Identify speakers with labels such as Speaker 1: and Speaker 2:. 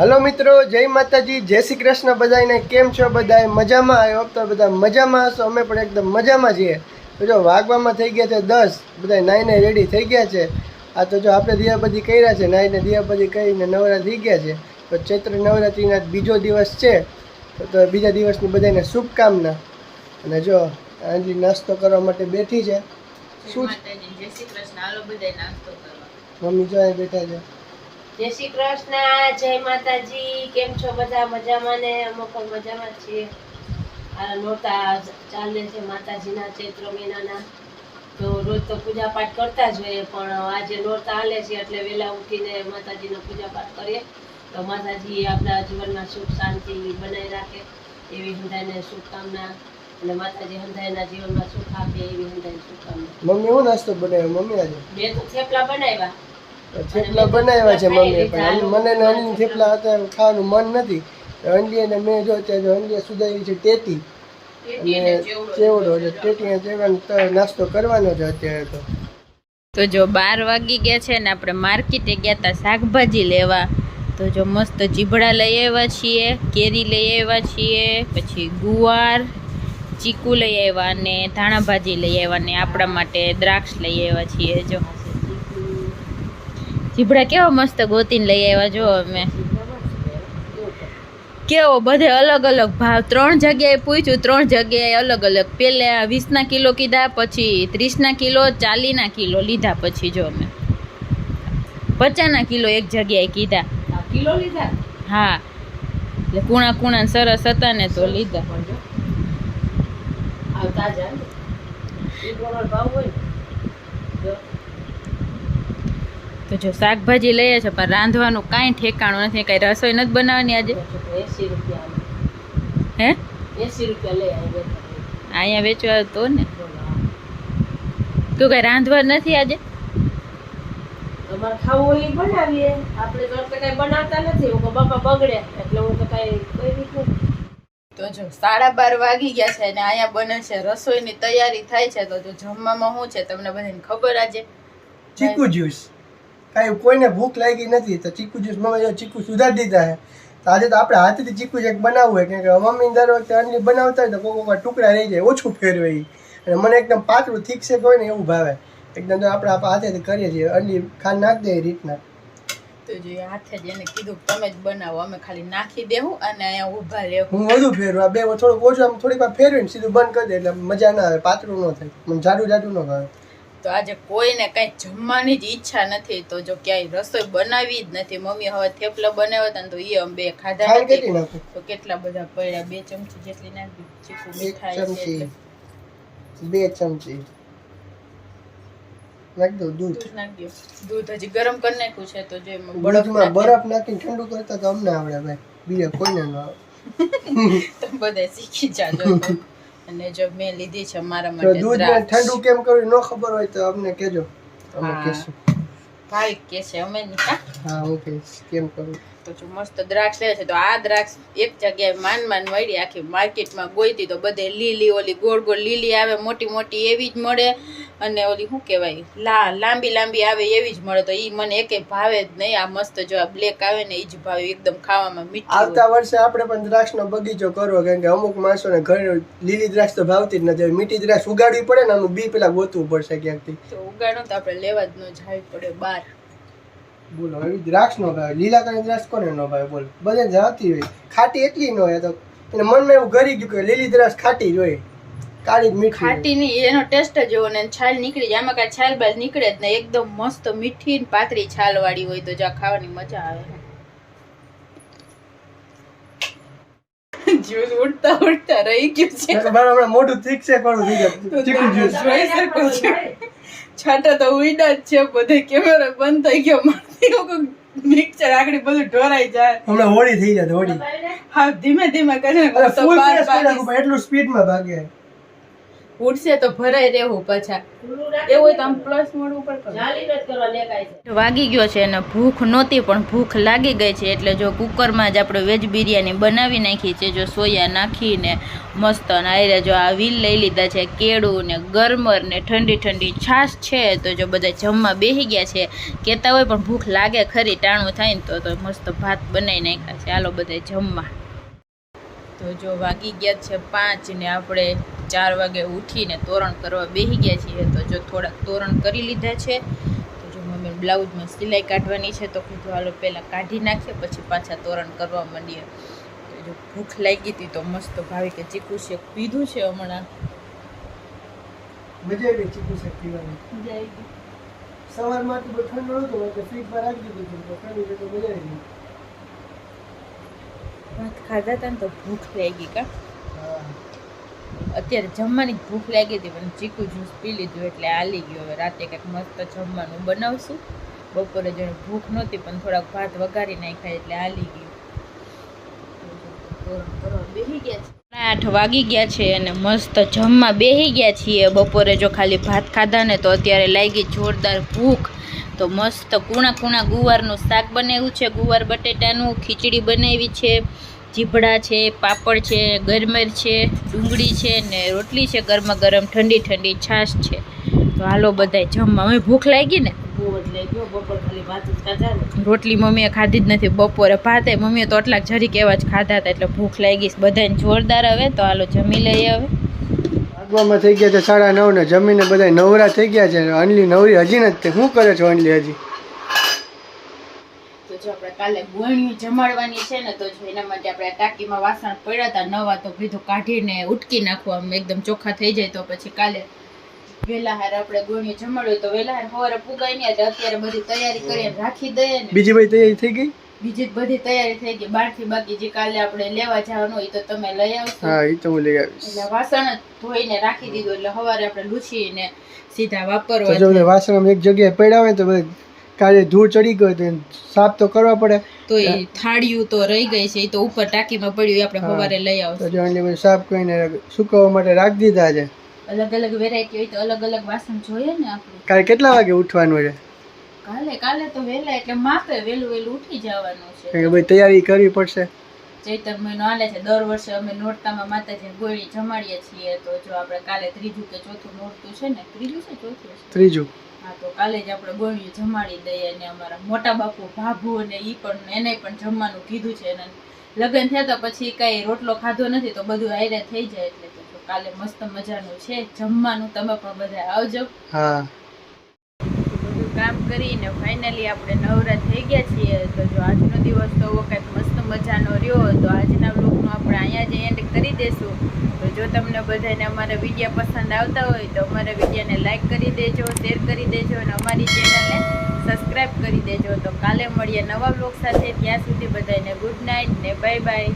Speaker 1: Hello મિત્રો જય માતાજી જય શ્રી કૃષ્ણ બધાને કેમ છો બધા મજામાં? આવ્યો તો બધા મજામાં હશો. અમે પણ એકદમ મજામાં છીએ. તો જો વાગવામાં થઈ ગયા છે દસ. બધા નાઈને રેડી થઈ ગયા છે. આ તો જો આપણે દિયાબધી કર્યા છે. નાઈને દિયાબધી કરીને નવરા થઈ ગયા છે. તો ચૈત્ર નવરાત્રિના બીજો દિવસ છે. તો બીજા દિવસની બધાને શુભકામના. અને જો આંજી નાસ્તો કરવા માટે બેઠી છે. શું
Speaker 2: જય શ્રી કૃષ્ણ. હાલો નાસ્તો કરવા.
Speaker 1: મમ્મી જો બેઠા છે.
Speaker 3: જય શ્રી કૃષ્ણ જય માતાજી કેમ છો બધા? મજામાં ને? અમે પણ મજામાં છીએ. આ નોરતા ચાલે છે માતાજીના ચૈત્ર મહિનાના. તો રોજ તો પૂજા પાઠ કરતા જ હોઈએ પણ આજે નોરતા હાલે છે એટલે વહેલા ઉઠીને માતાજીનો પૂજા પાઠ કરીએ. તો માતાજી આપણા જીવનમાં સુખ શાંતિ બનાવી રાખે એવી હૃદયને શુભકામના. અને માતાજી હંધાઈના જીવનમાં સુખ આપે એવી હંધાઈની શુભકામના.
Speaker 1: મમ્મી હું નાસ્તો બનાવ્યો? મમ્મી આજે?
Speaker 3: મેં તો થેપલા બનાવ્યા.
Speaker 1: થેપલા બનાવ્યા છે મમ્મીએ પણ. મને નાની થેપલા હતા ખાવાનું મન નથી. અંડી ને મેં જો ત્યાં અંડિયા અંડી સુધારી છે ટેટી. અને ચેવડો એટલે ટેટી અને તો નાસ્તો કરવાનો છે અત્યારે તો.
Speaker 2: તો જો બાર વાગી ગયા છે ને આપણે માર્કેટે ગયા હતા શાકભાજી લેવા. તો જો મસ્ત ચીભડા લઈ આવ્યા છીએ કેરી લઈ આવ્યા છીએ પછી ગુવાર ચીકુ લઈ આવ્યા અને ધાણા ભાજી લઈ આવ્યા ને આપણા માટે દ્રાક્ષ લઈ આવ્યા છીએ જો. ચીભડા કેવા મસ્ત ગોતીને લઈ આવ્યા જો અમે. કેવો બધે અલગ અલગ ભાવ. ત્રણ જગ્યાએ પૂછ્યું ત્રણ જગ્યાએ અલગ અલગ. પેલા વીસના કિલો કીધા પછી ત્રીસના કિલો ચાલીના કિલો લીધા પછી જો અમે. પચાસના કિલો એક જગ્યાએ કીધા.
Speaker 3: કિલો લીધા?
Speaker 2: હા. એટલે કુણા કુણા સરસ હતા ને તો લીધા.
Speaker 3: આવતા ભાવ હોય જો
Speaker 2: તો જો શાકભાજી લઈએ છે પણ રાંધવાનું કાંઈ ઠેકાણું નથી કાંઈ રસોઈ નથી બનાવવાની આજે.
Speaker 3: એસી રૂપિયા
Speaker 2: હે?
Speaker 3: એસી રૂપિયા લઈ આવી
Speaker 2: અહીંયા વેચવા તો ને. તું કાંઈ રાંધવા નથી આજે?
Speaker 3: ખાવું એ બનાવીએ. આપણે કઈ બનાવતા નથી. હું બાપા બગડે એટલે હું તો કઈ
Speaker 2: તો જો સાડા બાર વાગી ગયા છે અને અહીંયા બને છે રસોઈની તૈયારી થાય છે તો જો જમવામાં શું છે તમને બધાને ખબર આજે?
Speaker 1: ચીકુ જ્યુસ. કાંઈ કોઈને ભૂખ લાગી નથી તો ચીકુ જ્યુસ મમ્મી ચીકુ સુધારી દીધા છે. તો આજે તો આપણે હાથેથી ચીકુ એક બનાવવું હોય કે મમ્મી દર વખતે અનલી બનાવતા હોય તો કોઈ કોઈ ટુકડા રહી જાય ઓછું ફેરવે. અને મને એકદમ પાતળું થીક છે હોય ને એવું ભાવે. એકદમ તો આપણે આપણે હાથેથી કરીએ છીએ અનલી ખાંડ નાખ દે એ રીતના.
Speaker 2: તો જો એ હાથે જ એને કીધું તમે જ બનાવો અમે ખાલી નાખી દેવું અને અહીંયા ઊભા રહેવું
Speaker 1: હું વધુ ફેરવું બે થોડુંક ઓછું આમ થોડીક વાર ફેરવીને સીધું બંધ કરી દે એટલે મજા ના આવે પાતળું ન થાય. મને જાડું જાડું ન ભાવે.
Speaker 2: તો આજે કોઈને કઈ જમવાની જ ઈચ્છા નથી તો જો ક્યાંય રસોઈ બનાવી જ નથી મમ્મી હવે થેપલા બનાવ્યા હતા તો એ અમે બે ખાધા નથી. તો કેટલા બધા પડ્યા બે ચમચી જેટલી નાખી ચીકુ મીઠાઈ
Speaker 1: બે ચમચી. નાખ દૂધ.
Speaker 2: હજી ગરમ કરી નાખ્યું છે તો જો બરફ
Speaker 1: નાખીને ઠંડુ કરતા તો અમને આવડે ભાઈ. બીજા કોઈને ન
Speaker 2: બધા શીખી જાજો. અને જો મેં લીધી છે મારા માટે
Speaker 1: દૂધને
Speaker 2: દ્રાક્ષ.
Speaker 1: ઠંડુ કેમ કરવું ન ખબર હોય તો અમને કહેજો અમે. કહેશું
Speaker 2: ભાઈ કે છે અમે નહીં હા?
Speaker 1: કહીશ કેમ કરવું
Speaker 2: તો જો મસ્ત દ્રાક્ષ લે છે તો આ દ્રાક્ષ એક જગ્યાએ માન માન મળી આખી માર્કેટમાં ગોઈતી તો બધે લીલી ઓલી ગોળ ગોળ લીલી આવે મોટી મોટી એવી જ મળે અને ઓલી શું કહેવાય? લા લાંબી લાંબી આવે એવી જ મળે તો એ મને એકે ભાવે જ નહીં. આ મસ્ત જો આ બ્લેક આવે ને એ જ ભાવે એકદમ ખાવામાં મીઠું
Speaker 1: આવતા વર્ષે આપણે પણ દ્રાક્ષનો બગીચો કરવો કેમ કે અમુક માણસોને ઘરે લીલી દ્રાક્ષ તો ભાવતી જ નથી. મીઠી દ્રાક્ષ ઉગાડવી પડે ને આનું બી પેલા ગોતવું પડશે ક્યાંકથી.
Speaker 2: તો ઉગાડો તો આપણે લેવા જ ન જાવી પડે બાર
Speaker 1: બોલો એવી દ્રાક્ષ નો ભાવે. લીલા કલરની દ્રાક્ષ કોને નો ભાવે? બોલો. બધે જાતી હોય. ખાટી એટલી ન હોય તો એને મનમાં એવું ઘરી ગયું કે લીલી દ્રાક્ષ ખાટી જ હોય. કાળી મીઠી.
Speaker 2: ખાટી ની એનો ટેસ્ટ જ એવો ને છાલ નીકળી જાય. આમાં કાંઈ છાલ બાલ નીકળે જ નહીં. એકદમ મસ્ત મીઠી ને પાતળી છાલ વાળી હોય તો જા ખાવાની મજા આવે. જ્યુસ ઉડતા ઉડતા રહી ગયું છે.
Speaker 1: હમણાં મોઢું ઠીક છે કરું થઈ ગયું. ચીકુ જ્યુસ.
Speaker 2: જોઈ શકો છો. છાટા તો ઉડ્યા જ છે. બધે કેમેરા બંધ થઈ ગયો. મારતી મિક્સર આગળ બધું ઢોરાઈ જાય.
Speaker 1: હમણાં હોળી થઈ જાય હોળી.
Speaker 2: હા ધીમે ધીમે
Speaker 1: કરી એટલું સ્પીડમાં ભાગે.
Speaker 2: ઉડશે તો ભરાઈ રહેવું પાછા. એવું હોય તો આમ પ્લસ મળવું ઉપર કરો
Speaker 3: જાલી નથી કરવા દેખાય છે.
Speaker 2: વાગી ગયો છે અને ભૂખ નહોતી પણ ભૂખ લાગી ગઈ છે એટલે જો કુકરમાં જ આપણે વેજ બિરયાની બનાવી નાખી છે જો સોયા નાખીને મસ્ત અને આયરે જો આ વીલ લઈ લીધા છે કેળું ને ગરમર ને ઠંડી ઠંડી છાશ છે તો જો બધા જમવા બેસી ગયા છે કહેતા હોય પણ ભૂખ લાગે ખરી ટાણું થાય ને તો તો મસ્ત ભાત બનાવી નાખ્યા છે. હાલો બધા જમવા. તો જો વાગી ગયા છે પાંચ ને આપણે ચાર વાગે ઉઠીને તોરણ કરવા બેસી ગયા છીએ તો જો થોડાક તોરણ કરી લીધા છે તો જો મમ્મી બ્લાઉઝમાં સિલાઈ કાઢવાની છે તો કીધું હાલો પહેલાં કાઢી નાખીએ પછી પાછા તોરણ કરવા માંડીએ. તો જો ભૂખ લાગી હતી તો મસ્ત ભાવી કે ચીકુ શેક પીધું છે હમણાં.
Speaker 1: મજા આવી ચીકુ શેક પીવાની? સવારમાં તો ઠંડુ નહોતું એટલે ફ્રીજમાં રાખી દીધું તો ઠંડુ તો મજા આવી
Speaker 2: ભાત ખાધા હતા ને તો ભૂખ લાગી કા. અત્યારે જમવાની ભૂખ લાગી હતી, પણ ચીકુ જ્યુસ પી લીધું એટલે હાલી ગયો. હવે રાતે કંઈક મસ્ત જમવાનું બનાવશું. બપોરે જેને ભૂખ નહોતી, પણ થોડાક ભાત વઘારી નાખ્યા એટલે હાલી ગયું. બેહી ગયા છે આઠ વાગી ગયા છે અને મસ્ત જમવા બેહી ગયા છીએ. બપોરે જો ખાલી ભાત ખાધા ને તો અત્યારે લાગી જોરદાર ભૂખ. તો મસ્ત કૂણા કૂણા ગુવારનું શાક બનાવ્યું છે. ગુવાર બટેટાનું ખીચડી બનાવી છે. ચીભડા છે પાપડ છે ગરમર છે ડુંગળી છે ને રોટલી છે ગરમા ગરમ ઠંડી ઠંડી છાશ છે. તો હાલો બધાય જમવા. હવે ભૂખ લાગી ને?
Speaker 3: બહુ જ લઈ ગયો બપોર ખાલી ખાધા
Speaker 2: રોટલી મમ્મીએ ખાધી જ નથી બપોરે ભાતે મમ્મીએ તો આટલા જરીક એવા જ ખાધા હતા એટલે ભૂખ લાગી છે. બધાને જોરદાર હવે તો હાલો જમી લઈએ હવે.
Speaker 1: આગવામાં થઈ ગયા છે સાડા નવ ને જમીને બધા નવરા થઈ ગયા છે. અનલી નવરી હજી નથી શું કરે છો અનલી હજી?
Speaker 2: જો આપણે કાલે ગોળણી જમાડવાની છે ને તો જો એના માટે આપણે ટાંકીમાં વાસણ પડ્યા હતા નવા તો કીધું કાઢીને ઉટકી નાખવા આમ એકદમ ચોખ્ખા થઈ જાય તો પછી કાલે વેલા હાર આપણે ગોળણી જમાડ્યું તો વેલા હાર સવારે પુગાય ને અત્યારે બધી તૈયારી કરીને રાખી દઈએ ને.
Speaker 1: બીજી બધી તૈયારી થઈ ગઈ?
Speaker 2: બીજી બધી તૈયારી થઈ ગઈ. બહારથી બાકી જે કાલે આપણે લેવા જવાનું હોય તો તમે લઈ આવશો.
Speaker 1: હા એ તો હું લઈ આવીશ.
Speaker 2: એટલે વાસણ ધોઈને રાખી દીધું એટલે સવારે આપણે લૂછીને સીધા વાપરવા
Speaker 1: જો વાસણ એક જગ્યાએ પડ્યા હોય તો કાલે ધૂળ ચડી ગયો તો સાફ તો કરવા પડે.
Speaker 2: તો એ થાળિયું તો રહી ગઈ છે એ તો ઉપર ટાંકીમાં પડ્યું એ આપણે. સવારે લઈ
Speaker 1: તો
Speaker 2: આવશું.
Speaker 1: જો અનલી બધું સાફ કરીને સુકવવા માટે રાખી દીધા છે.
Speaker 2: અલગ અલગ વેરાયટી હોય તો અલગ અલગ વાસણ જોઈએ ને આપણે.
Speaker 1: કાલે કેટલા વાગે ઉઠવાનું છે?
Speaker 2: કાલે કાલે તો વહેલા એટલે માપે વહેલું વહેલું ઉઠી જવાનું છે.
Speaker 1: કે બધી તૈયારી કરવી પડશે.
Speaker 2: ચૈતર મહિનો હાલે છે. દર વર્ષે અમે નોરતામાં માતાજીને ગોળી જમાડીએ છીએ. તો જો આપણે કાલે ત્રીજું કે ચોથું નોરતું છે ને? ત્રીજું છે ચોથું?
Speaker 1: ત્રીજું.
Speaker 2: હા તો કાલે જ આપણે ગોળીઓ જમાડી દઈએ અને અમારા મોટા બાપુ ભાભુ અને એ પણ એને પણ જમવાનું કીધું છે. અને લગ્ન થયા તો પછી કઈ રોટલો ખાધો નથી તો બધું આયરે થઈ જાય એટલે તો કાલે મસ્ત મજાનું છે. જમવાનું તમે પણ બધા આવજો.
Speaker 1: હા.
Speaker 2: બધું કામ કરીને ફાઇનલી આપણે નવરા થઈ ગયા છીએ. તો જો આજનો દિવસ તો કંઈક મજાનો રહ્યો તો આજના બ્લોગનો આપણે અહીંયા જ એન્ડ કરી દેશું. તો જો તમને બધાને અમારા વીડિયો પસંદ આવતા હોય તો અમારા વિડીયોને લાઇક કરી દેજો શેર કરી દેજો અને અમારી ચેનલને સબસ્ક્રાઈબ કરી દેજો. તો કાલે મળીએ નવા બ્લોગ સાથે. ત્યાં સુધી બધાને ગુડ નાઇટ ને બાય બાય